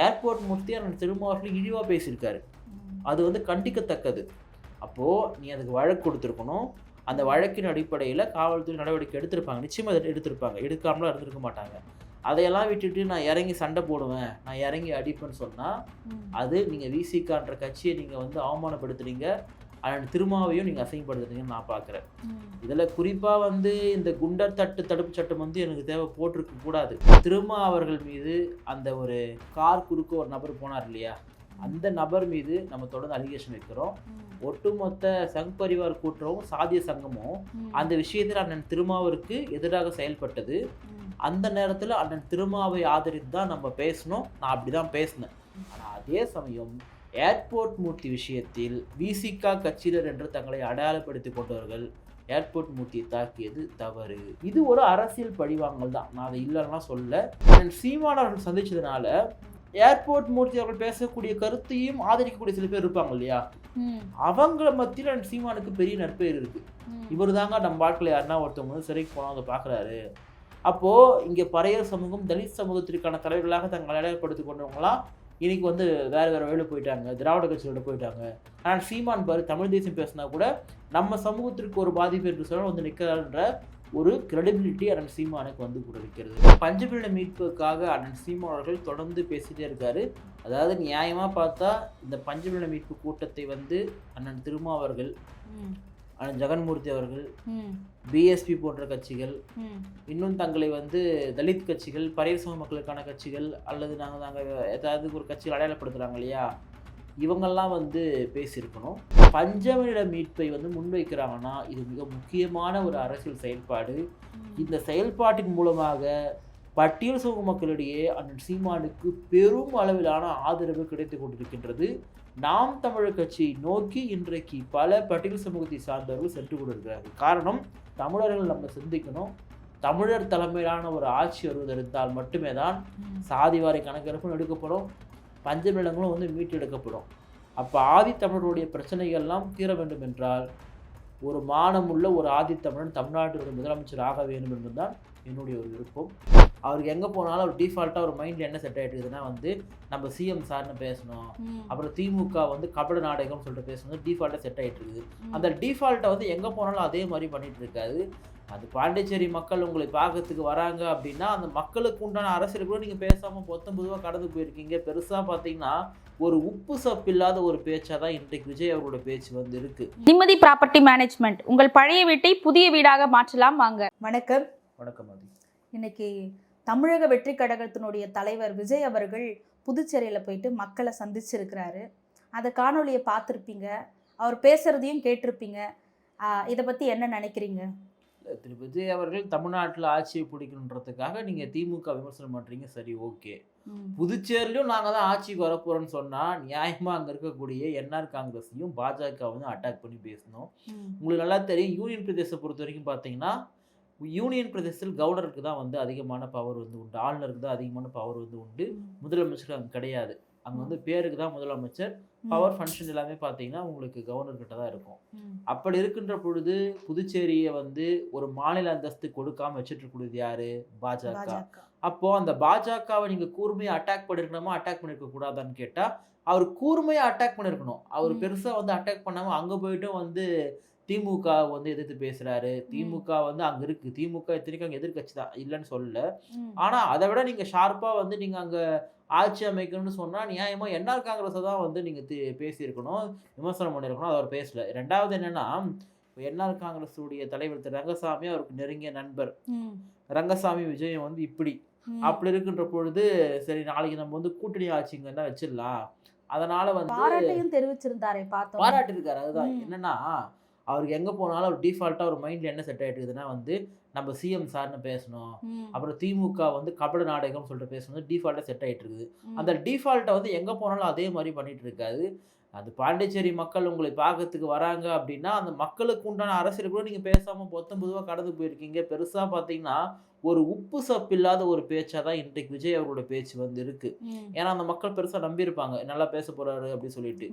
Airport மூர்த்தி அண்ணன் திருமாவளவன் இழிவாக பேசியிருக்காரு. அது வந்து கண்டிக்கத்தக்கது. அப்போது நீ அதுக்கு வழக்கு கொடுத்துருக்கணும். அந்த வழக்கின் அடிப்படையில் காவல்துறை நடவடிக்கை எடுத்திருப்பாங்க. நிச்சயமாக எடுத்திருப்பாங்க. எடுக்காமலாம் இருந்திருக்க மாட்டாங்க. அதையெல்லாம் விட்டுட்டு நான் இறங்கி சண்டை போடுவேன். நான் இறங்கி அடிப்பேன்னு சொன்னால் அது நீங்கள் விசிகான்ற கட்சியை நீங்கள் வந்து அவமானப்படுத்துறீங்க. அண்ட் திருமாவையும் நீங்கள் அசிங்கப்படுத்துறீங்கன்னு நான் பார்க்குறேன். இதில் குறிப்பாக வந்து இந்த குண்டர் தட்டு தடுப்பு சட்டம் வந்து எனக்கு தேவை போட்டிருக்க கூடாது. திருமா அவர்கள் மீது அந்த ஒரு கார் குறுக்க ஒரு நபர் போனார் இல்லையா? அந்த நபர் மீது நம்ம தொடர்ந்து அலிகேஷன் வைக்கிறோம். ஒட்டுமொத்த சங் பரிவார் கூட்டுறவும் சாதிய சங்கமும் அந்த விஷயத்தில் அண்ணன் திருமாவிற்கு எதிராக செயல்பட்டது. அந்த நேரத்தில் அண்ணன் திருமாவை ஆதரித்து தான் நம்ம பேசணும். நான் அப்படி தான் பேசினேன் ஆனால் அதே சமயம் ஏர்போர்ட் மூர்த்தி விஷயத்தில் விசிகா கட்சியினர் என்று தங்களை அடையாளப்படுத்திக் கொண்டவர்கள் ஏர்போர்ட் மூர்த்தியை தாக்கியது தவறு. இது ஒரு அரசியல் பழிவாங்கல் தான். நான் அதை இல்லைன்னா சொல்ல. சீமான் அவர்கள் சந்திச்சதுனால ஏர்போர்ட் மூர்த்தி அவர்கள் பேசக்கூடிய கருத்தையும் ஆதரிக்கக்கூடிய சில பேர் இருப்பாங்க இல்லையா? அவங்கள மத்தியில் சீமானுக்கு பெரிய நற்பெயர் இருக்கு. இவர் தாங்க நம்ம வாழ்க்கையில் யாருன்னா ஒருத்தவங்க வந்து சிறைக்கு அதை பார்க்குறாரு அப்போது இங்கே பறையர் சமூகம் தலித் சமூகத்திற்கான தலைவர்களாக தங்களை அடையாளப்படுத்திக் கொண்டவங்களாம் இன்னைக்கு வந்து வேறு வேறு வழியில் போயிட்டாங்க. திராவிட கட்சியோட போயிட்டாங்க. ஆனால் சீமான் பாரு தமிழ் தேசம் பேசினா கூட நம்ம சமூகத்திற்கு ஒரு பாதிப்பு என்று சொல்ல வந்து நிற்கிறாருன்ற ஒரு கிரெடிபிலிட்டி அண்ணன் சீமானுக்கு வந்து கூட இருக்கிறது பஞ்சபிள்ள மீட்புக்காக அண்ணன் சீமான் அவர்கள் தொடர்ந்து பேசிட்டே இருக்காரு. அதாவது நியாயமாக பார்த்தா இந்த பஞ்சபிள்ள மீட்பு கூட்டத்தை வந்து அண்ணன் திருமா அண்ணன் ஜெகன்மூர்த்தி அவர்கள் பிஎஸ்பி போன்ற கட்சிகள் இன்னும் தங்களை வந்து தலித் கட்சிகள் பரையர் சமூக மக்களுக்கான கட்சிகள் அல்லது நாங்கள் நாங்கள் ஏதாவது ஒரு கட்சிகள் அடையாளப்படுத்துகிறாங்க இல்லையா? இவங்கெல்லாம் வந்து பேசியிருக்கணும். பஞ்சமிட மீட்பை வந்து முன்வைக்கிறாங்கன்னா இது மிக முக்கியமான ஒரு அரசியல் செயல்பாடு. இந்த செயல்பாட்டின் மூலமாக பட்டியல் சமூக மக்களிடையே அண்ணன் சீமானுக்கு பெரும் அளவிலான ஆதரவு கிடைத்து கொண்டிருக்கின்றது. நாம் தமிழர் கட்சியை நோக்கி இன்றைக்கு பல பட்டியல் சமூகத்தை சார்ந்தவர்கள் சென்று கொண்டிருக்கிறார்கள். காரணம் தமிழர்கள் நம்ம சிந்திக்கணும். தமிழர் தலைமையிலான ஒரு ஆட்சி வருவது இருந்தால் மட்டுமே தான் சாதிவாரி கணக்கெடுப்பும் எடுக்கப்படும். பஞ்ச நிலங்களும் வந்து மீட்டெடுக்கப்படும் அப்போ ஆதித்தமிழருடைய பிரச்சனைகள்லாம் தீர வேண்டும் என்றால் ஒரு மானமுள்ள ஒரு ஆதித்தமிழன் தமிழ்நாட்டினுடைய முதலமைச்சர் ஆக வேண்டும் என்பதுதான் என்னுடைய ஒரு விருப்பம். அவருக்கு எங்கே போனாலும் அவர் டிஃபால்ட்டாக ஒரு மைண்டில் என்ன செட் ஆகிட்டுதுன்னா வந்து நம்ம சிஎம் சார்னு பேசணும். அப்புறம் திமுக வந்து கபட நாடகம்னு சொல்லிட்டு பேசணும் டிஃபால்ட்டாக செட் ஆகிட்டு இருக்குது அந்த டிஃபால்ட்டை வந்து எங்கே போனாலும் அதே மாதிரி பண்ணிட்டு இருக்காது அது பாண்டிச்சேரி மக்கள் உங்களை பார்க்கறதுக்கு வராங்க அப்படின்னா அந்த மக்களுக்கு உண்டான அரசியல் கூட நீங்கள் பேசாமல் பொத்தம் பொதுவாக கடந்து போயிருக்கீங்க. பெருசாக பார்த்தீங்கன்னா ஒரு உப்பு சப்பில்லாத ஒரு பேச்சாக தான் இன்றைக்கு விஜய் அவரோட பேச்சு வந்து இருக்கு. நிம்மதி ப்ராப்பர்ட்டி மேனேஜ்மெண்ட் உங்கள் பழைய வீட்டை புதிய வீடாக மாற்றலாம் வாங்க. வணக்கம். வணக்கம் அது இன்னைக்கு தமிழக வெற்றி கழகத்தினுடைய தலைவர் விஜய் அவர்கள் புதுச்சேரியில் போயிட்டு மக்களை சந்திச்சிருக்கிறாரு. அந்த காணொளியை பார்த்துருப்பீங்க. அவர் பேசுறதையும் கேட்டிருப்பீங்க. இதை பற்றி என்ன நினைக்கிறீங்க? திரு விஜய் அவர்கள் தமிழ்நாட்டில் ஆட்சியை பிடிக்கணுன்றதுக்காக நீங்கள் திமுக விமர்சனம் பண்ணுறீங்க சரி ஓகே. புதுச்சேரியிலும் நாங்கள் தான் ஆட்சிக்கு வரப்போகிறோம்னு சொன்னால் நியாயமாக அங்கே இருக்கக்கூடிய என்ஆர் காங்கிரஸையும் பாஜகவையும் அட்டாக் பண்ணி பேசணும். உங்களுக்கு நல்லா தெரியும். யூனியன் பிரதேசத்தை பொறுத்த வரைக்கும் பார்த்தீங்கன்னா யூனியன் பிரதேசத்தில் கவர்னருக்கு தான் வந்து அதிகமான பவர் வந்து உண்டு. ஆளுநருக்கு தான் அதிகமான பவர் வந்து உண்டு. முதலமைச்சருக்கு அங்கே கிடையாது. அங்கே வந்து பேருக்கு தான் முதலமைச்சர். பவர் ஃபங்க்ஷன் எல்லாமே பார்த்தீங்கன்னா உங்களுக்கு கவர்னர் கிட்ட தான் இருக்கும். அப்படி இருக்கின்ற பொழுது புதுச்சேரியை வந்து ஒரு மாநில அந்தஸ்து கொடுக்காம வச்சுட்டு இருக்கிறது யாரு? பாஜக. அப்போ அந்த பாஜகவை நீங்க கூர்மையா அட்டாக் பண்ணிருக்கணுமா? அட்டாக் பண்ணிருக்க கூடாதான்னு கேட்டா அவர் கூர்மையா அட்டாக் பண்ணிருக்கணும். அவர். பெருசா வந்து அட்டாக் பண்ணாம அங்க போயிட்டு வந்து திமுக வந்து எதிர்த்து பேசுறாரு. திமுக வந்து அங்க இருக்கு. திமுக இத்தனைக்கும் அங்க எதிர்க்கட்சி தான். இல்லைன்னு சொல்லல. ஆனா அதை விட நீங்க ஷார்ப்பா வந்து நீங்க அங்க ஆட்சி அமைக்கணும்னு சொன்னா நியாயமா என்ஆர் காங்கிரஸை தான் வந்து நீங்க பேசியிருக்கணும் விமர்சனம் பண்ணியிருக்கணும். அதை அவர் பேசல. ரெண்டாவது என்னன்னா என்ஆர் காங்கிரஸ் உடைய தலைவர் திரு ரங்கசாமி அவருக்கு நெருங்கிய நண்பர். ரங்கசாமி விஜயம் வந்து இப்படி. அப்படி இருக்கின்ற பொழுது சரி நாளைக்கு நம்ம வந்து கூட்டணி ஆட்சிங்க தான் வச்சிடலாம். அதனால வந்து பாராட்டையும் தெரிவிச்சிருந்தாரே பார்த்தோம் பாராட்டிருக்காரு அதுதான். என்னன்னா அவருக்கு எங்க போனாலும் அவர் டிஃபால்ட்டா ஒரு மைண்ட்ல என்ன செட் ஆயிட்டுதுன்னா வந்து நம்ம சிஎம் சார்னு பேசணும். அப்புறம் திமுக வந்து கபட நாடகம் சொல்லிட்டு பேசணும் டிஃபால்ட்டாக செட் ஆயிட்டு இருக்குது. அந்த டிஃபால்ட்டை வந்து எங்கே போனாலும் அதே மாதிரி பண்ணிட்டு இருக்காது அது பாண்டிச்சேரி மக்கள் உங்களை பார்க்கறதுக்கு வராங்க அப்படின்னா அந்த மக்களுக்கு உண்டான அரசியல் கூட நீங்கள் பேசாமல் பொத்தம் பொதுவாக கடந்து போயிருக்கீங்க. பெருசாக பார்த்தீங்கன்னா ஒரு உப்பு சப்பு இல்லாத ஒரு பேச்சாக தான் இன்றைக்கு விஜய் அவரோட பேச்சு வந்து இருக்கு. ஏன்னா அந்த மக்கள் பெருசாக நம்பியிருப்பாங்க. நல்லா பேச போறாரு அப்படின்னு சொல்லிட்டு.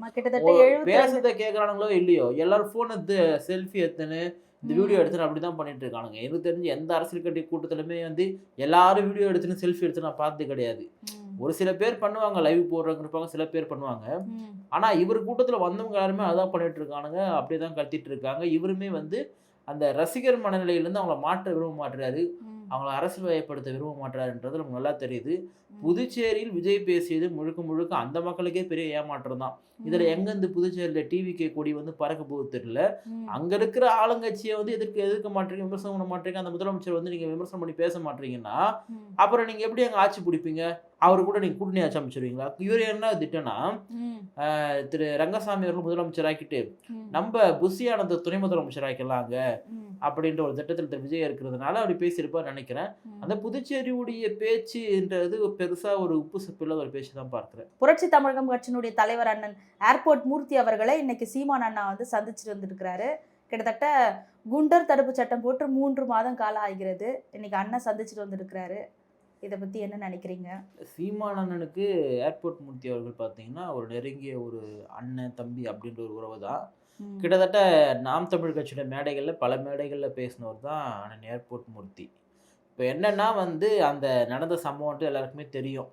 பேசுறத கேட்குறானுங்களோ இல்லையோ எல்லாரும் ஃபோன் எடுத்து செல்ஃபி எடுத்துன்னு இந்த. வீடியோ எடுத்துன்னு அப்படி தான் பண்ணிட்டு இருக்கானுங்க. எனக்கு தெரிஞ்சு எந்த அரசியல் கட்சி கூட்டத்திலுமே வந்து எல்லாரும் வீடியோ எடுத்துன்னு செல்ஃபி எடுத்து நான் பார்த்தது கிடையாது. ஒரு சில பேர் பண்ணுவாங்க லைவ் போடுறவங்க இருப்பாங்க சில பேர் பண்ணுவாங்க. ஆனா இவர் கூட்டத்துல வந்தவங்க எல்லாருமே அதான் பண்ணிட்டு இருக்கானுங்க அப்படியே தான் கத்திட்டு இருக்காங்க இவருமே வந்து அந்த ரசிகர் மனநிலையிலேருந்து அவங்கள மாற்ற விரும்ப மாட்டுறாரு. அவங்கள அரசியல் வயப்படுத்த விரும்ப மாட்டுறாருன்றது நமக்கு நல்லா தெரியுது. புதுச்சேரியில் விஜய் பேசியது முழுக்க முழுக்க அந்த மக்களுக்கே பெரிய ஏமாற்றம் தான் இதுல. எங்க இந்த புதுச்சேரியில டிவிகே கொடி வந்து பறக்க போகுது தெரியல. அங்க இருக்கிற ஆளுங்கட்சியை வந்து எதிர்க்க எதிர்க்க மாட்டீங்க விமர்சனம் பண்ண மாட்டீங்க அந்த முதலமைச்சர் வந்து நீங்க விமர்சனம் பண்ணி பேச மாட்டீங்கன்னா. அப்புறம் நீங்க எப்படி அங்க ஆட்சி பிடிப்பீங்க அவர் கூட நீங்க கூட்டணி ஆட்சி அமைச்சிருவீங்களா? இவர் என்ன திட்டம்னா திரு ரங்கசாமி அவர்கள் முதலமைச்சர் ஆக்கிட்டு. நம்ம புஷி ஆனந்த துணை முதலமைச்சர் ஆக்கலாங்க. அப்படின்ற ஒரு திட்டத்தில் திரு விஜய் இருக்கிறதுனால அப்படி பேசியிருப்பார் நினைக்கிறேன். அந்த புதுச்சேரியுடைய பேச்சுன்றது பெருசா ஒரு உப்பு சப்பில்லாத ஒரு பேச்சு தான் பார்க்கிறேன். புரட்சி தமிழகம் கட்சியினுடைய தலைவர் அண்ணன் ஏர்போர்ட் மூர்த்தி அவர்களை இன்னைக்கு சீமான் அண்ணா வந்து சந்திச்சுட்டு வந்திருக்கிறாரு. கிட்டத்தட்ட குண்டர் தடுப்பு சட்டம் போட்டு மூன்று மாதம் காலம் ஆகிறது. இன்னைக்கு அண்ணன் சந்திச்சுட்டு வந்திருக்கிறாரு. இதை பத்தி என்ன நினைக்கிறீங்க சீமானண்ணனுக்கு ஏர்போர்ட் மூர்த்தி அவர்கள் பார்த்தீங்கன்னா ஒரு நெருங்கிய ஒரு அண்ணன் தம்பி அப்படின்ற ஒரு உறவு தான். கிட்டத்தட்ட நாம் தமிழ் கட்சியோட மேடைகளில் பல மேடைகளில் பேசினவர் தான் அண்ணன் ஏர்போர்ட் மூர்த்தி இப்போ என்னன்னா வந்து அந்த நடந்த சம்பவம்ன்ட்டு எல்லாருக்குமே தெரியும்.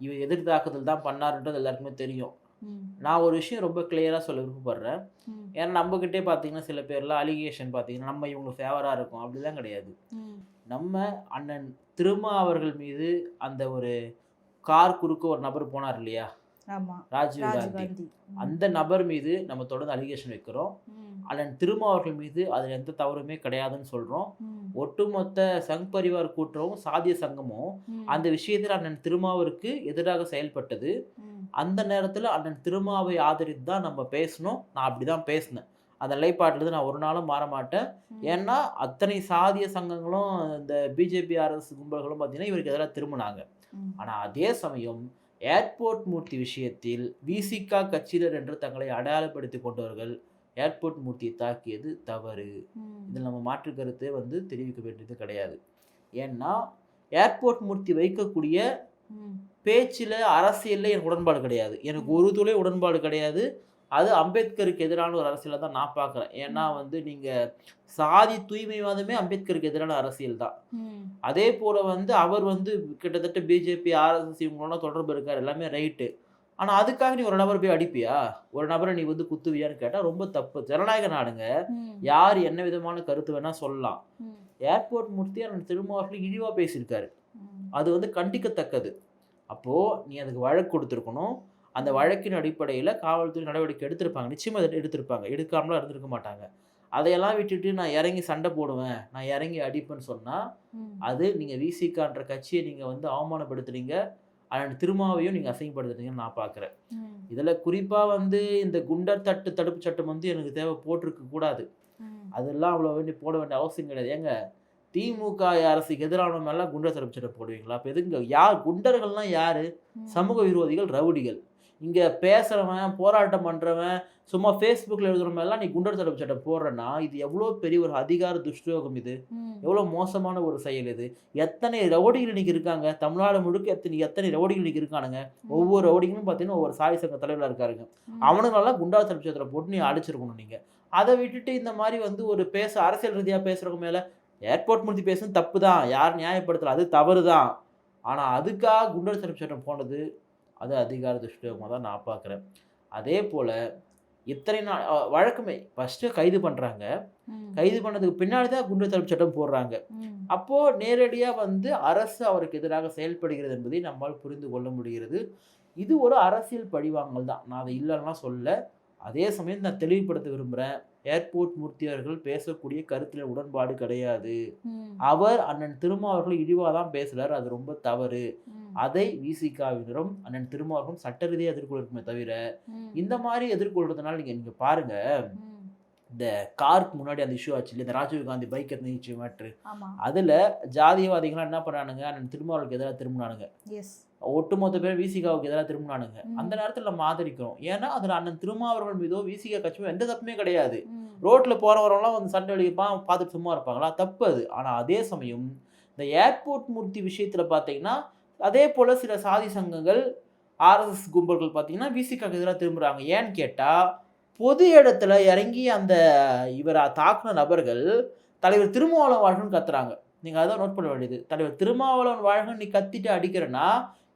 இவர் எதிர் தாக்குதல் தான் பண்ணாருன்றது எல்லாருக்குமே தெரியும். நான் ஒரு விஷயம் ரொம்ப கிளியராக சொல்ல விருப்பப்படுறேன். ஏன்னா நம்மக்கிட்டே பார்த்தீங்கன்னா சில பேர்லாம் அலிகேஷன் பார்த்தீங்கன்னா நம்ம இவங்க ஃபேவராக இருக்கும். அப்படிலாம் கிடையாது. நம்ம அண்ணன் திருமா அவர்கள் மீது அந்த ஒரு கார் குறுக்க ஒரு நபர் போனார் இல்லையா? ராஜீவ் காந்தி. அந்த நபர் மீது நம்ம தொடர்ந்து அலிகேஷன் வைக்கிறோம். அண்ணன் திருமா அவர்கள் மீது அதில் எந்த தவறுமே கிடையாதுன்னு சொல்கிறோம். ஒட்டுமொத்த சங் பரிவார் கூட்டமும் சாதிய சங்கமும். அந்த விஷயத்தில் அண்ணன் திருமாவிற்கு எதிராக செயல்பட்டது. அந்த நேரத்தில் அண்ணன் திருமாவை ஆதரித்து தான் நம்ம பேசணும் நான் அப்படி தான் பேசினேன் அந்த நிலைப்பாட்டிலிருந்து நான் ஒரு நாளும் மாற மாட்டேன். ஏன்னா அத்தனை சாதிய சங்கங்களும் இந்த பிஜேபி ஆர்எஸ் கும்பல்களும் பார்த்தீங்கன்னா இவருக்கு எதிராக திரும்பினாங்க. ஆனால் அதே சமயம் ஏர்போர்ட் மூர்த்தி விஷயத்தில் விசிகா கட்சியினர் என்று தங்களை அடையாளப்படுத்தி கொண்டவர்கள் ஏர்போர்ட் மூர்த்தியை தாக்கியது தவறு. இதில் நம்ம மாற்று கருத்தை வந்து தெரிவிக்க வேண்டியது கிடையாது. ஏன்னா ஏர்போர்ட் மூர்த்தி வைக்கக்கூடிய. பேச்சில் அரசியலில் எனக்கு உடன்பாடு கிடையாது. எனக்கு ஒரு துளை உடன்பாடு கிடையாது. அது அம்பேத்கருக்கு எதிரான ஒரு அரசியலை தான் நான் பார்க்குறேன். ஏன்னா வந்து நீங்கள் சாதி தூய்மைவாதமே அம்பேத்கருக்கு எதிரான அரசியல் தான். அதே போல் வந்து அவர் வந்து கிட்டத்தட்ட பிஜேபி ஆர்எஸ்எஸ் இவங்களோட தொடர்பு இருக்கார். எல்லாமே ரைட்டு. ஆனால் அதுக்காக நீ ஒரு நபரை போய் அடிப்பியா? ஒரு நபரை நீ வந்து குத்துவியான்னு கேட்டால் ரொம்ப தப்பு. ஜனநாயக நாடுங்க. யார் என்ன விதமான கருத்து வேணால் சொல்லலாம். ஏர்போர்ட் மூர்த்தி அண்ணன் திருமாவர்கள் இழிவாக பேசியிருக்காரு. அது வந்து கண்டிக்கத்தக்கது. அப்போது நீ அதுக்கு வழக்கு கொடுத்துருக்கணும். அந்த வழக்கின் அடிப்படையில் காவல்துறை நடவடிக்கை எடுத்திருப்பாங்க. நிச்சயமாக எடுத்திருப்பாங்க. எடுக்காமலாம் இருந்திருக்க மாட்டாங்க. அதையெல்லாம் விட்டுட்டு நான் இறங்கி சண்டை போடுவேன். நான் இறங்கி அடிப்பேன்னு சொன்னால். அது நீங்கள் விசிகான்ற கட்சியை நீங்கள் வந்து அவமானப்படுத்துறீங்க. அண்ட் திருமாவையும் நீங்கள் அசிங்கப்படுத்துறீங்கன்னு நான் பார்க்குறேன். இதில் குறிப்பாக வந்து இந்த குண்டர் தட்டு தடுப்பு சட்டம் வந்து எனக்கு தேவை போட்டிருக்க கூடாது. அதெல்லாம் அவ்வளோ வேண்டி போட வேண்டிய அவசியம் கிடையாது ஏங்க திமுக அரசுக்கு எதிரானவங்க எல்லாம் குண்டர் தடுப்பு சட்டம் போடுவீங்களா அப்போ எதுங்க யார் குண்டர்கள்லாம் யாரு. சமூக விரோதிகள் ரவுடிகள் இங்கே பேசுகிறவன் போராட்டம் பண்ணுறவன் சும்மா ஃபேஸ்புக்கில் எழுதுறவன் எல்லாம் நீ குண்டர் தடுப்பு சட்டம் போடுறேன்னா இது எவ்வளோ பெரிய ஒரு அதிகார துஷ்பிரயோகம் இது. எவ்வளோ மோசமான ஒரு செயல் இது. எத்தனை ரவுடிகள் இன்னைக்கு இருக்காங்க? தமிழ்நாடு முழுக்க எத்தனை எத்தனை ரவுடிகள் இன்னைக்கு இருக்கானுங்க? ஒவ்வொரு ரவுடிகளும் பார்த்தீங்கன்னா ஒவ்வொரு சாய் சங்க தலைவராக இருக்காருங்க. அவனுங்களெல்லாம் குண்டார் தடுப்பு சட்டத்தில் போட்டு நீ அடிச்சிருக்கணும் நீங்கள் அதை விட்டுட்டு இந்த மாதிரி வந்து ஒரு பேச அரசியல் ரீதியாக பேசுகிறவங்க மேலே ஏர்போர்ட் மூர்த்தி பேசுறது தப்பு தான் யார் நியாயப்படுத்தல. அது தவறு தான் ஆனால் அதுக்காக குண்டர் சட்டம் போனது அது அதிகார துஷ்பிரயோகமாக தான் நான் பார்க்குறேன். அதே போல் இத்தனை நாள் வழக்குமே. ஃபஸ்ட்டு கைது பண்ணுறாங்க. கைது பண்ணதுக்கு பின்னாடி தான் குண்டர் தடுப்பு சட்டம் போடுறாங்க. அப்போது நேரடியாக வந்து அரசு அவருக்கு எதிராக செயல்படுகிறது என்பதை நம்மால் புரிந்து கொள்ள முடிகிறது. இது ஒரு அரசியல் பழிவாங்கல் தான். நான் அதை இல்லைன்னா சொல்ல அதே சமயம் நான் தெளிவுபடுத்த விரும்புகிறேன் ஏர்போர்ட் மூர்த்தி அவர்கள் பேசக்கூடிய கருத்தில் உடன்பாடு கிடையாது. அவர் அண்ணன் திருமாவர்கள் இழிவாக தான் பேசுகிறார் அது ரொம்ப தவறு. அதை விசிகாவினரும் அண்ணன் திருமாவர்களும் சட்ட ரீதியாக எதிர்கொள்ளுமே தவிர. இந்த மாதிரி எதிர்கொள்றதுனால நீங்கள் நீங்கள் பாருங்கள். இந்த காருக்கு முன்னாடி அந்த இஷ்யூ ஆச்சு இல்லையா? இந்த ராஜீவ் காந்தி பைக் எத்தனை மேட்ரு அதில் ஜாதியவாதிகள்லாம் என்ன பண்ணானுங்க? அண்ணன் திருமாவளுக்கு எதிராக திரும்பினானுங்க. ஒட்டுமொத்த பேர் விசிகாவுக்கு எதிராக திரும்பினானுங்க. அந்த நேரத்தில் நம்ம ஆதரிக்கிறோம். ஏன்னா அதில் அண்ணன் திருமாவர்கள் மீதோ விசிகா கட்சியோ எந்த தப்புமே கிடையாது. ரோட்டில் போகிறவரெல்லாம் வந்து சண்டை அடிப்பான் பார்த்துட்டு சும்மா இருப்பாங்களா? தப்பு அது. ஆனால் அதே சமயம் இந்த ஏர்போர்ட் மூர்த்தி விஷயத்தில் பார்த்தீங்கன்னா அதே போல் சில சாதி சங்கங்கள் ஆர்எஸ்எஸ் கும்பல்கள் பார்த்தீங்கன்னா விசிகாக்கு எதிராக திரும்புகிறாங்க ஏன்னு கேட்டால் பொது இடத்துல இறங்கி அந்த இவரை தாக்குன நபர்கள் தலைவர் திருமாவளவன் வாழ்கன்னு கத்துறாங்க. நீங்கள் அதான் நோட் பண்ண வேண்டியது. தலைவர் திருமாவளவன் வாழ்கன்னு நீ கத்திட்டு அடிக்கிறேன்னா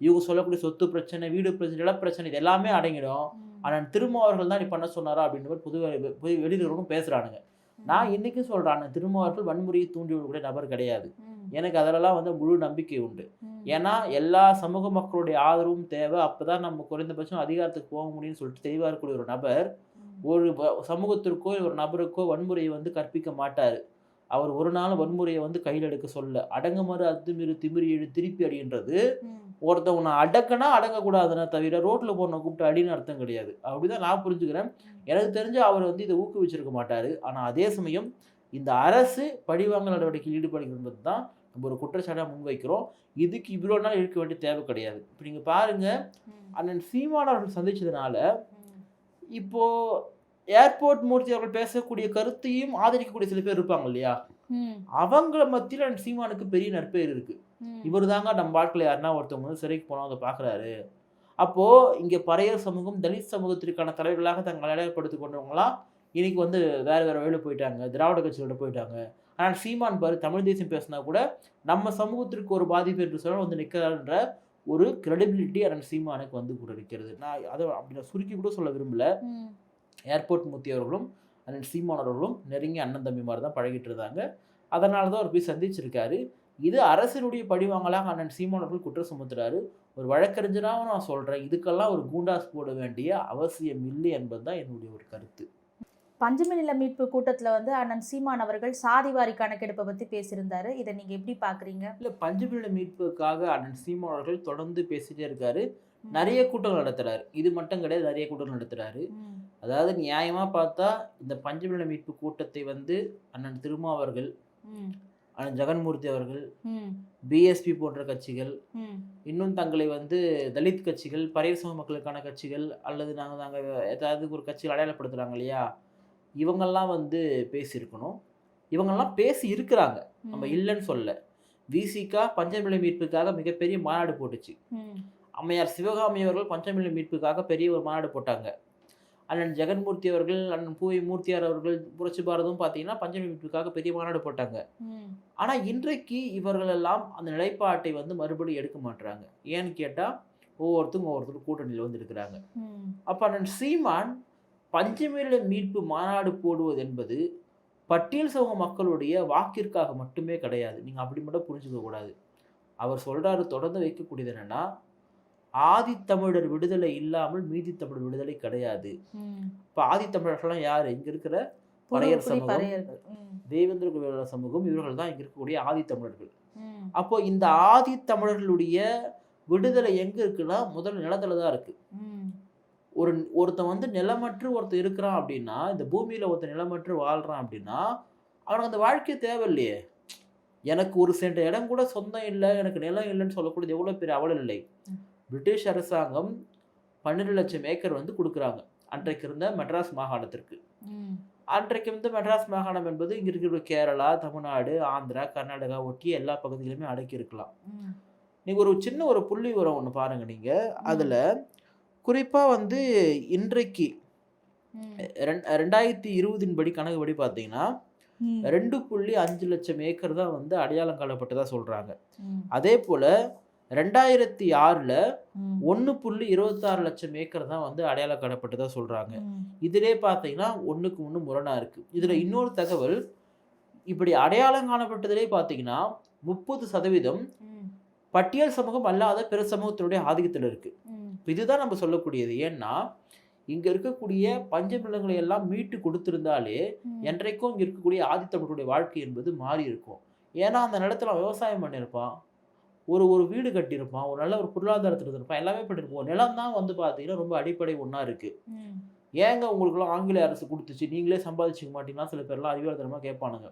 இவங்க சொல்லக்கூடிய சொத்து பிரச்சனை வீடு பிரச்சனை நிலப்பிரச்சனை இது எல்லாமே அடங்கிடும். ஆனால் திருமாவர்கள் தான் நீ பண்ண சொன்னாரா அப்படின்னு ஒரு புது புது வெளியிடவும் பேசுகிறானுங்க நான் இன்னைக்கும் சொல்கிறேன் திருமாவர்கள் வன்முறையை தூண்டி விடக்கூடிய நபர் கிடையாது. எனக்கு அதிலெல்லாம் வந்து முழு நம்பிக்கை உண்டு. ஏன்னா எல்லா சமூக மக்களுடைய ஆதரவும் தேவை. அப்பதான் நம்ம குறைந்தபட்சம் அதிகாரத்துக்கு போக முடியும்னு சொல்லிட்டு தெளிவாக இருக்கக்கூடிய ஒரு நபர் ஒரு சமூகத்திற்கோ ஒரு நபருக்கோ வன்முறையை வந்து கற்பிக்க மாட்டார். அவர் ஒரு நாள் வன்முறையை வந்து கையில் எடுக்க சொல்ல அடங்குமாறு அத்துமீறு திமிரி எழு திருப்பி அடின்றது. ஒருத்தன் உன்னை அடக்கனா அடங்கக்கூடாதுன்னா தவிர ரோட்டில் போன கூப்பிட்டு அடின்னு அர்த்தம் கிடையாது. அப்படிதான் நான் புரிஞ்சுக்கிறேன். எனக்கு தெரிஞ்சு அவர் வந்து இதை ஊக்குவிச்சிருக்க மாட்டார். ஆனால் அதே சமயம் இந்த அரசு பழிவாங்கல் நடவடிக்கையில் ஈடுபடுகிறது தான் நம்ம ஒரு குற்றச்சாட்டாக முன்வைக்கிறோம் இதுக்கு இவ்வளோ நாள் இருக்க வேண்டிய தேவை கிடையாது. இப்போ நீங்கள் பாருங்கள் அண்ணன் சீமான் அவர்கள் சந்திச்சதுனால இப்போ ஏர்போர்ட் மூர்த்தி அவர்கள் பேசக்கூடிய கருத்தையும் ஆதரிக்கக்கூடிய சில பேர் இருப்பாங்க இல்லையா? அவங்கள மத்தியில் சீமானுக்கு பெரிய நற்பெயர் இருக்கு. இவர் தாங்க நம்ம வாழ்க்கையில் யாருன்னா ஒருத்தவங்க வந்து சிறைக்கு அதை பார்க்குறாரு அப்போ இங்கே பறையர் சமூகம் தலித் சமூகத்திற்கான தலைவர்களாக தங்களை அடையாளப்படுத்திக் கொண்டவங்களாம் இன்னைக்கு வந்து வேற வேற வழியில் போயிட்டாங்க. திராவிட கட்சிகளோட போயிட்டாங்க. ஆனால் சீமான் பாரு தமிழ் தேசியம் பேசினா கூட நம்ம சமூகத்திற்கு ஒரு பாதிப்பு என்று சொல்ல வந்து நிற்கிறாருன்ற ஒரு கிரெடிபிலிட்டி அண்ணன் சீமானுக்கு வந்து கூட இருக்கிறது நான் அதை அப்படி நான் சுருக்கி கூட சொல்ல விரும்பல. ஏர்போர்ட் மூர்த்தி அவர்களும் அண்ணன் சீமான் அவர்களும் நெருங்கி அண்ணன் தம்பி மாதிரி தான் பழகிட்டு இருந்தாங்க அதனால தான் அவர் போய் சந்திச்சிருக்காரு. இது அரசினுடைய பழிவாங்கலாக அண்ணன் சீமான் அவர்கள் குற்றம் சுமத்துறாரு. ஒரு வழக்கறிஞராக நான் சொல்கிறேன் இதுக்கெல்லாம் ஒரு கூண்டாஸ் போட வேண்டிய அவசியம் இல்லை என்பது தான் என்னுடைய ஒரு கருத்து. பஞ்சமி நில மீட்பு கூட்டத்துல வந்து அண்ணன் சீமான் அவர்கள் சாதிவாரி கணக்கெடுப்பை பத்தி பேசியிருந்தாரு. இதை நீங்க எப்படி பாக்குறீங்க? இல்லை பஞ்சமில மீட்புக்காக அண்ணன் சீமான் அவர்கள் தொடர்ந்து பேசிட்டே இருக்காரு. நிறைய கூட்டங்கள் நடத்துறாரு. இது மட்டும் கிடையாது நிறைய கூட்டங்கள் நடத்துறாரு. ம். அதாவது நியாயமாக பார்த்தா இந்த பஞ்சமில மீட்பு கூட்டத்தை வந்து அண்ணன் திருமாவர்கள். அண்ணன் ஜெகன்மூர்த்தி அவர்கள். பிஎஸ்பி போன்ற கட்சிகள். இன்னும் தங்களை வந்து தலித் கட்சிகள் பரையர் சமூக மக்களுக்கான கட்சிகள் அல்லது நாங்கள் நாங்கள் ஏதாவது ஒரு கட்சிகள் அடையாளப்படுத்துகிறாங்க இல்லையா இவங்கெல்லாம் வந்து பேசியிருக்கணும் இவங்கெல்லாம் பேசி இருக்கிறாங்க நம்ம இல்லைன்னு சொல்ல விசிகா பஞ்சமிலை மீட்புக்காக மிகப்பெரிய மாநாடு போட்டுச்சு. அம்மையார் சிவகாமி அவர்கள் பஞ்சமிலை மீட்புக்காக பெரிய ஒரு மாநாடு போட்டாங்க அண்ணன் ஜெகன்மூர்த்தி அவர்கள் அண்ணன் பூவை மூர்த்தியார் அவர்கள் புரட்சி பாரதம் பார்த்தீங்கன்னா பஞ்சமி மீட்புக்காக பெரிய மாநாடு போட்டாங்க. ஆனால் இன்றைக்கு இவர்களெல்லாம் அந்த நிலைப்பாட்டை வந்து மறுபடியும் எடுக்க மாட்டுறாங்க ஏன்னு கேட்டால் ஒவ்வொருத்தரும் ஒவ்வொருத்தரும் கூட்டணியில் வந்து இருக்கிறாங்க. அப்போ அண்ணன் சீமான் பஞ்சமில மீட்பு மாநாடு போடுவது என்பது பட்டியல் சமூக மக்களுடைய வாக்கிற்காக மட்டுமே கிடையாது. நீங்கள் அப்படி மட்டும் புரிஞ்சுக்க கூடாது அவர் சொல்றாரு தொடர்ந்து வைக்கக்கூடியது என்னன்னா ஆதித்தமிழர் விடுதலை இல்லாமல் மீதி தமிழர் விடுதலை கிடையாது. இப்போ ஆதித்தமிழர்கள்லாம் யார் இங்க இருக்கிற பறையர் சமூகம். தேவேந்திர குபேர சமூகம் இவர்கள் தான் இங்க இருக்கக்கூடிய ஆதித்தமிழர்கள். அப்போ இந்த ஆதித்தமிழர்களுடைய விடுதலை எங்க இருக்குன்னா முதல் நிலத்துல தான் இருக்கு. ஒரு ஒருத்தன் வந்து நிலமற்று ஒருத்தன் இருக்கிறான் அப்படின்னா இந்த பூமியில் ஒருத்தன் நிலமற்று வாழ்கிறான் அப்படின்னா அவனுக்கு அந்த வாழ்க்கை தேவையில்லையே எனக்கு ஒரு சென்ட் இடம் கூட சொந்தம் இல்லை எனக்கு நிலம் இல்லைன்னு சொல்லக்கூடியது எவ்வளோ பெரிய அவலம் இல்லை. பிரிட்டிஷ் அரசாங்கம் பன்னிரெண்டு லட்சம் ஏக்கர் வந்து கொடுக்குறாங்க அன்றைக்கு இருந்த மெட்ராஸ் மாகாணத்திற்கு. அன்றைக்கு வந்து மெட்ராஸ் மாகாணம் என்பது இங்கே இருக்கிற கேரளா தமிழ்நாடு ஆந்திரா கர்நாடகா ஒட்டிய எல்லா பகுதிகளுமே அடக்கி இருக்கலாம். நீங்கள் ஒரு சின்ன ஒரு புள்ளி உரம் ஒன்று பாருங்கள் நீங்கள் அதில் குறிப்பாக வந்து இன்றைக்கு. ரெண் ரெண்டாயிரத்தி இருபதின் படி கணக்கு படி பார்த்தீங்கன்னா. ரெண்டு புள்ளி அஞ்சு லட்சம் ஏக்கர் தான் வந்து அடையாளம் காணப்பட்டதா சொல்கிறாங்க. அதே போல் ரெண்டாயிரத்தி ஆறில். ஒன்று புள்ளி இருபத்தாறு லட்சம் ஏக்கர் தான் வந்து அடையாளம் காணப்பட்டதா சொல்கிறாங்க. இதிலே பார்த்தீங்கன்னா ஒன்றுக்கு ஒன்று முரணாக இருக்குது இதில் இன்னொரு தகவல் இப்படி அடையாளம் காணப்பட்டதிலே பார்த்தீங்கன்னா முப்பது சதவீதம். பட்டியல் சமூகம் அல்லாத பிற சமூகத்தினுடைய ஆதிக்கத்தில் இருக்குது இதுதான் நம்ம சொல்லக்கூடியது ஏன்னா இங்க இருக்கக்கூடிய பஞ்ச நிலங்களை எல்லாம் மீட்டு கொடுத்திருந்தாலே. என்றைக்கும் இங்க இருக்கக்கூடிய ஆதித்தமிழருடைய வாழ்க்கை என்பது மாறி இருக்கும் ஏன்னா அந்த நிலத்துல விவசாயம் பண்ணியிருப்பான் ஒரு ஒரு வீடு கட்டியிருப்பான் ஒரு நல்ல ஒரு பொருளாதாரத்தில் இருந்திருப்பான் எல்லாமே பண்ணியிருப்போம் நிலம் தான் வந்து பார்த்தீங்கன்னா ரொம்ப அடிப்படை ஒன்றா இருக்கு. ம். ஏங்க உங்களுக்குலாம் ஆங்கில அரசு கொடுத்துச்சு? நீங்களே சம்பாதிச்சுக்க மாட்டீங்கன்னா சில பேர்லாம் அறிவாளத்தனமாக கேட்பானுங்க.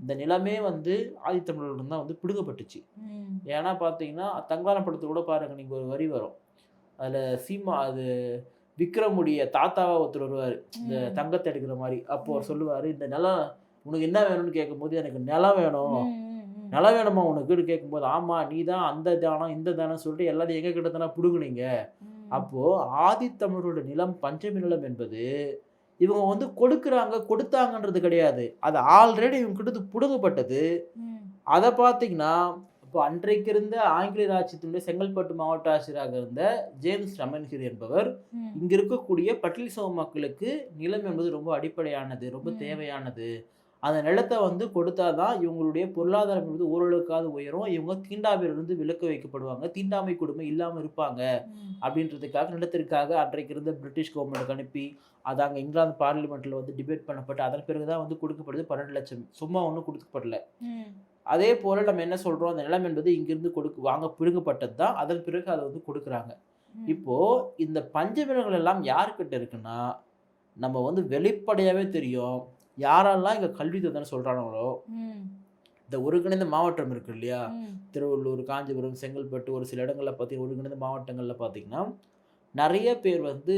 இந்த நிலமே வந்து ஆதித்தமிழர்கள் தான் வந்து பிடுங்கப்பட்டுச்சு. ஏன்னா பார்த்தீங்கன்னா தங்கான படத்துல கூட பாருங்க நீங்கள் ஒரு வரி வரும். அதில் சீமா அது விக்ரமுடைய தாத்தாவா ஒருத்தர் வருவார். இந்த. தங்கத்தை எடுக்கிற மாதிரி. அப்போ. சொல்லுவார் இந்த நிலம் உனக்கு என்ன வேணும்னு கேட்கும்போது எனக்கு நிலம் வேணும். நிலம் வேணுமா உனக்குன்னு கேட்கும்போது ஆமா நீ தான் அந்த தானம் இந்த தானம் சொல்லிட்டு எல்லாத்தையும் எங்க கிட்ட தானே பிடுங்குனீங்க ம். அப்போ ஆதித்தமிழரோட நிலம் பஞ்சமி நிலம் என்பது இவங்க வந்து கொடுக்குறாங்க கொடுத்தாங்கன்றது கிடையாது அது ஆல்ரெடி இவங்க கிட்ட பிடுங்கப்பட்டது. அதை பார்த்தீங்கன்னா அப்போ அன்றைக்கு இருந்த ஆங்கிலேயர் ஆட்சியத்தினுடைய செங்கல்பட்டு மாவட்ட ஆட்சியராக இருந்த ஜேம்ஸ் ரமன்கிரி என்பவர். இங்க இருக்கக்கூடிய பட்டியல் மக்களுக்கு நிலம் என்பது ரொம்ப அடிப்படையானது ரொம்ப. தேவையானது அந்த நிலத்தை வந்து கொடுத்தாதான் இவங்களுடைய பொருளாதாரம் என்பது ஓரளவுக்காவது உயரும். இவங்க தீண்டாமையிலிருந்து விலக்கு வைக்கப்படுவாங்க. தீண்டாமை கொடுமை இல்லாம இருப்பாங்க. அப்படின்றதுக்காக நிலத்திற்காக அன்றைக்கு இருந்த பிரிட்டிஷ் கவர்மெண்ட் அனுப்பி அது அங்கே இங்கிலாந்து பார்லிமெண்ட்டில் வந்து டிபேட் பண்ணப்பட்டு அதன் பிறகு தான் வந்து கொடுக்கப்படுது பன்னெண்டு லட்சம். சும்மா ஒன்றும் கொடுக்கப்படல. அதே போல் நம்ம என்ன சொல்கிறோம் அந்த நிலம் என்பது இங்கிருந்து கொடுக்கு வாங்க பிடுங்கப்பட்டது தான் அதன் பிறகு அதை வந்து கொடுக்குறாங்க. ம். இப்போ இந்த பஞ்சமினங்கள் எல்லாம் யாருக்கிட்ட இருக்குன்னா நம்ம வந்து வெளிப்படையாகவே தெரியும். யாரெல்லாம் இங்கே கல்வி தந்தன்னு சொல்கிறாங்களோ. இந்த ஒருங்கிணைந்த மாவட்டம் இருக்கு இல்லையா. திருவள்ளூர் காஞ்சிபுரம் செங்கல்பட்டு ஒரு சில இடங்களில் பார்த்தீங்கன்னா ஒருங்கிணைந்த மாவட்டங்களில் பார்த்தீங்கன்னா நிறைய பேர் வந்து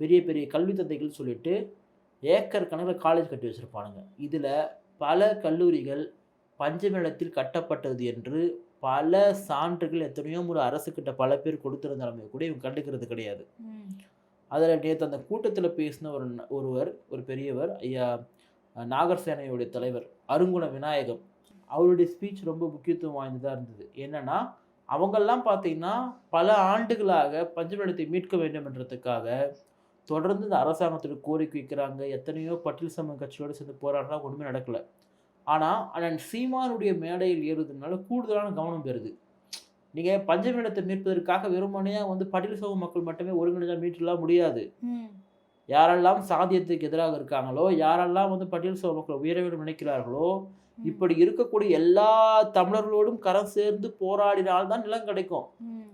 பெரிய பெரிய கல்வி தந்தைகள் சொல்லிட்டு ஏக்கர் கணக்கில் காலேஜ் கட்டி வச்சுருப்பானுங்க இதில் பல கல்லூரிகள் பஞ்சமிடத்தில் கட்டப்பட்டது என்று பல சான்றுகள் எத்தனையோ முறை அரசுக்கிட்ட பல பேர் கொடுத்திருந்தாலுமே கூட இவங்க கண்டுக்கிறது கிடையாது. அதில் நேற்று அந்த கூட்டத்தில் பேசின ஒரு ஒருவர் ஒரு பெரியவர் ஐயா நாகர்சேனையுடைய தலைவர் அருங்குண விநாயகம். அவருடைய ஸ்பீச் ரொம்ப முக்கியத்துவம் வாய்ந்ததாக இருந்தது. என்னென்னா அவங்கெல்லாம் பார்த்தீங்கன்னா பல ஆண்டுகளாக பஞ்சமிடத்தை மீட்க வேண்டும் என்றதுக்காக தொடர்ந்து இந்த அரசாங்கத்துக்கு கோரிக்கை வைக்கிறாங்க. எத்தனையோ பட்டியல் சமூக கட்சியோடு சேர்ந்து போராடுறாங்க ஒன்றுமே நடக்கலை. ஆனால் அண்ணன் சீமானுடைய மேடையில் ஏறுறதுனால கூடுதலான கவனம் பெறுது. நீங்கள் பஞ்சமிடத்தை மீட்பதற்காக வெறுமனையாக வந்து பட்டியல் சமூக மக்கள் மட்டுமே ஒருங்கிணைஞ்சால் மீட்டெல்லாம் முடியாது. யாரெல்லாம் சாதியத்துக்கு எதிராக இருக்காங்களோ யாரெல்லாம் வந்து பட்டியல் சமூக மக்கள் உயர வேண்டும் நினைக்கிறார்களோ. இப்படி இருக்கக்கூடிய எல்லா தமிழர்களோடும் கரம் சேர்ந்து போராடினால்தான் நிலம் கிடைக்கும்.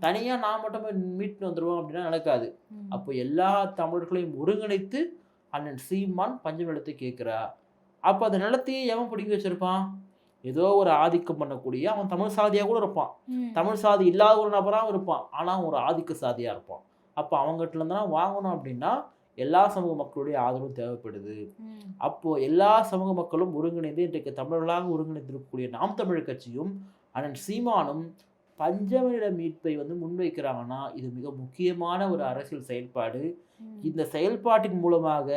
தனியாக நான் மட்டுமே மீட்டு வந்துடுவோம் அப்படின்னா நடக்காது. அப்போ எல்லா தமிழர்களையும் ஒருங்கிணைத்து அண்ணன் சீமான் பஞ்ச நிலத்தை கேட்குறா அப்போ அந்த நிலத்தையே எவன் பிடிங்கி வச்சிருப்பான் ஏதோ ஒரு ஆதிக்கம் பண்ணக்கூடிய அவன் தமிழ் சாதியாக கூட இருப்பான். தமிழ் சாதி இல்லாத ஒரு நபராகவும் இருப்பான் ஆனால் ஒரு ஆதிக்க சாதியாக இருப்பான் அப்போ அவங்ககிட்ட இருந்தால் வாங்கணும் அப்படின்னா எல்லா சமூக மக்களுடைய ஆதரவும் தேவைப்படுது ம். அப்போ எல்லா சமூக மக்களும் ஒருங்கிணைந்து இன்றைக்கு தமிழர்களாக ஒருங்கிணைந்திருக்கக்கூடிய நாம் தமிழ் கட்சியும் அண்ணன் சீமானும் பஞ்சமிட மீட்பை வந்து முன்வைக்கிறாங்கன்னா இது மிக முக்கியமான ஒரு அரசியல் செயல்பாடு. இந்த செயல்பாட்டின் மூலமாக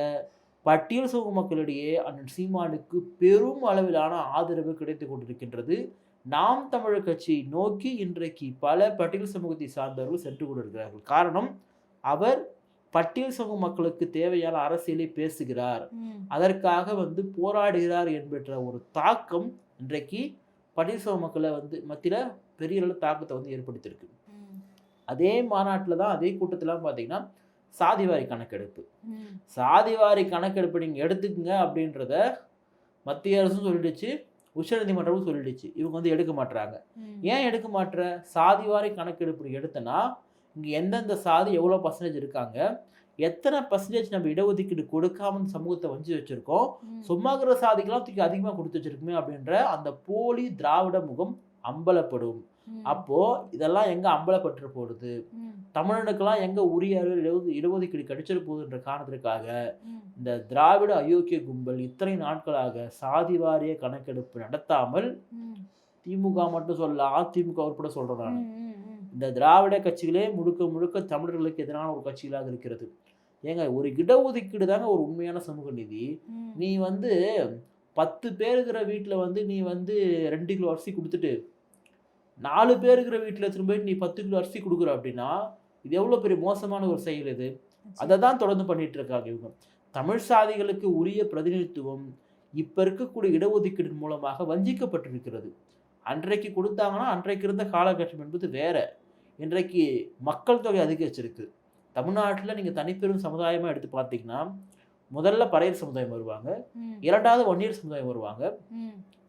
பட்டியல் சமூக மக்களிடையே அண்ணன் சீமானுக்கு பெரும் அளவிலான ஆதரவு கிடைத்து கொண்டிருக்கின்றது நாம் தமிழர் கட்சியை நோக்கி இன்றைக்கு பல பட்டியல் சமூகத்தை சார்ந்தவர்கள் சென்று கொண்டிருக்கிறார்கள் காரணம் அவர் பட்டியல் சமூக மக்களுக்கு தேவையான அரசியலை பேசுகிறார். அதற்காக வந்து போராடுகிறார் என்கின்ற ஒரு தாக்கம் இன்றைக்கு பட்டியல் சமூக மக்களை வந்து மத்தியில் பெரிய அளவு தாக்கத்தை வந்து ஏற்படுத்தியிருக்கு. அதே மாநாட்டில் தான் அதே கூட்டத்திலாம் பார்த்தீங்கன்னா சாதிவாரி கணக்கெடுப்பு. சாதிவாரி கணக்கெடுப்பு நீங்கள் எடுத்துக்கங்க அப்படின்றத மத்திய அரசும் சொல்லிடுச்சு உச்சநீதிமன்றமும் சொல்லிடுச்சு இவங்க வந்து எடுக்க மாட்றாங்க ம். ஏன் எடுக்க மாட்ற சாதிவாரி கணக்கெடுப்பு எடுத்தனா இங்கே எந்தெந்த சாதி எவ்வளோ பர்சன்டேஜ் இருக்காங்க எத்தனை பர்சன்டேஜ் நம்ம இடஒதுக்கீடு கொடுக்காம சமூகத்தை வஞ்சு வச்சுருக்கோம் ம். சும்மாங்கிற சாதிக்கெல்லாம் தூக்கி அதிகமாக கொடுத்து வச்சிருக்குமே அப்படின்ற அந்த போலி திராவிட முகம் அம்பலப்படும். அப்போ இதெல்லாம் எங்க அம்பலப்பட்டு போடுது. தமிழனுக்கெல்லாம் எங்க உரிய அளவில் இடஒது- இடஒதுக்கீடு கிடைச்சிட போகுதுன்ற காரணத்திற்காக. இந்த திராவிட அயோக்கிய கும்பல் இத்தனை நாட்களாக சாதி வாரிய கணக்கெடுப்பு நடத்தாமல். திமுக மட்டும் சொல்ல அதிமுக உட்பட சொல்றேன் நான். இந்த திராவிட கட்சிகளே முழுக்க முழுக்க தமிழர்களுக்கு எதிரான ஒரு கட்சிகளாக இருக்கிறது ஏங்க ஒரு இடஒதுக்கீடு தாங்க ஒரு உண்மையான சமூக நீதி. நீ வந்து பத்து பேர் இருக்கிற வீட்டில் வந்து நீ வந்து ரெண்டு கிலோ அரிசி கொடுத்துட்டு நாலு பேர் இருக்கிற வீட்டில் திரும்ப போயிட்டு நீ பத்து கிலோ அரிசி கொடுக்குற அப்படின்னா இது எவ்வளோ பெரிய மோசமான ஒரு செயல் இது? அதை தான் தொடர்ந்து பண்ணிட்டு இருக்காங்க இவங்க. தமிழ் சாதிகளுக்கு உரிய பிரதிநிதித்துவம் இப்போ இருக்கக்கூடிய இடஒதுக்கீடு மூலமாக வஞ்சிக்கப்பட்டிருக்கிறது. அன்றைக்கு கொடுத்தாங்கன்னா அன்றைக்கு இருந்த காலகட்டம் என்பது வேற. இன்றைக்கு மக்கள் தொகை அதிகரிச்சிருக்கு. தமிழ்நாட்டில் நீங்கள் தனிப்பெரும் சமுதாயமாக எடுத்து பார்த்தீங்கன்னா முதல்ல பறையர் சமுதாயம் வருவாங்க. இரண்டாவது வன்னியர் சமுதாயம் வருவாங்க.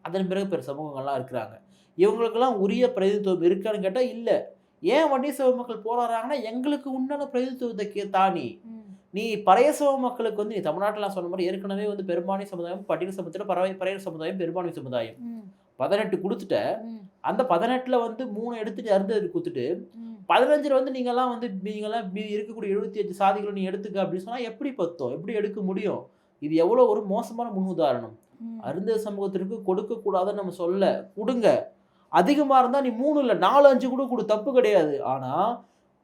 அதன் பிறகு பிற சமூகங்கள்லாம் இருக்கிறாங்க. இவங்களுக்கெல்லாம் உரிய பிரதிநிதித்துவம் இருக்கான்னு கேட்டால் இல்லை ஏன் சமூக மக்கள் போராடுறாங்கன்னா எங்களுக்கு உண்டான பிரதிநிதித்துவத்தை கே தானி. நீ பறைய சமூக மக்களுக்கு வந்து நீ தமிழ்நாட்டில் சொன்ன மாதிரி ஏற்கனவே வந்து பெரும்பான்மை சமுதாயம் பட்டியல் சமுதாயம் பறவை பறையர் சமுதாயம் பெரும்பான்மை சமுதாயம். பதினெட்டு கொடுத்துட்ட. அந்த பதினெட்டில் வந்து மூணு எடுத்துட்டு அறுந்தது கொடுத்துட்டு. பதினஞ்சில் வந்து நீங்கள்லாம் வந்து நீங்கள்லாம் இருக்கக்கூடிய எழுபத்தி அஞ்சு சாதிகளை நீ எடுத்துக்க அப்படின்னு சொன்னால் எப்படி பத்தோம் எப்படி எடுக்க முடியும் இது எவ்வளோ ஒரு மோசமான முன்னுதாரணம் ம். அருந்த சமூகத்திற்கு கொடுக்கக்கூடாதுன்னு நம்ம சொல்ல கொடுங்க அதிகமாக இருந்தால் நீ மூணு இல்லை நாலு அஞ்சு கூட கொடு தப்பு கிடையாது. ஆனால்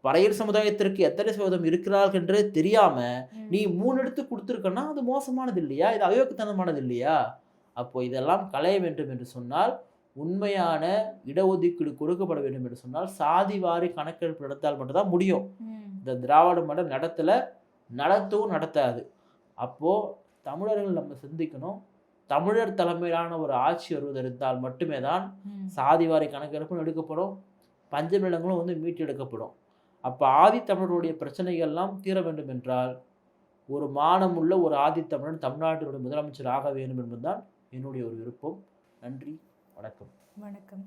பறையர் சமுதாயத்திற்கு எத்தனை சதவீதம் இருக்கிறார்கள் என்று தெரியாமல் ம். நீ மூணு எடுத்து கொடுத்துருக்கன்னா அது மோசமானது இல்லையா? இது அயோக்கியத்தனமானது இல்லையா? அப்போ இதெல்லாம் களைய வேண்டும் என்று சொன்னால் உண்மையான இடஒதுக்கீடு கொடுக்கப்பட வேண்டும் என்று சொன்னால் சாதி வாரி கணக்கெடுப்பு நடத்தால் மட்டும்தான் முடியும். இந்த திராவிட மாடல் நடத்தலை நடத்தவும் நடத்தாது. அப்போது தமிழர்கள் நம்ம சிந்திக்கணும். தமிழர் தலைமையிலான ஒரு ஆட்சி வருவது இருந்தால் மட்டுமே தான். சாதிவாரி கணக்கெடுப்பும் எடுக்கப்படும் பஞ்ச நிலங்களும் வந்து மீட்டெடுக்கப்படும் அப்போ ஆதித்தமிழருடைய பிரச்சனைகள்லாம் தீர வேண்டும் என்றால் ஒரு மானமுள்ள ஒரு ஆதித்தமிழன் தமிழ்நாட்டினுடைய முதலமைச்சர் ஆக வேண்டும் என்பதுதான் என்னுடைய ஒரு விருப்பம். நன்றி வணக்கம். வணக்கம்.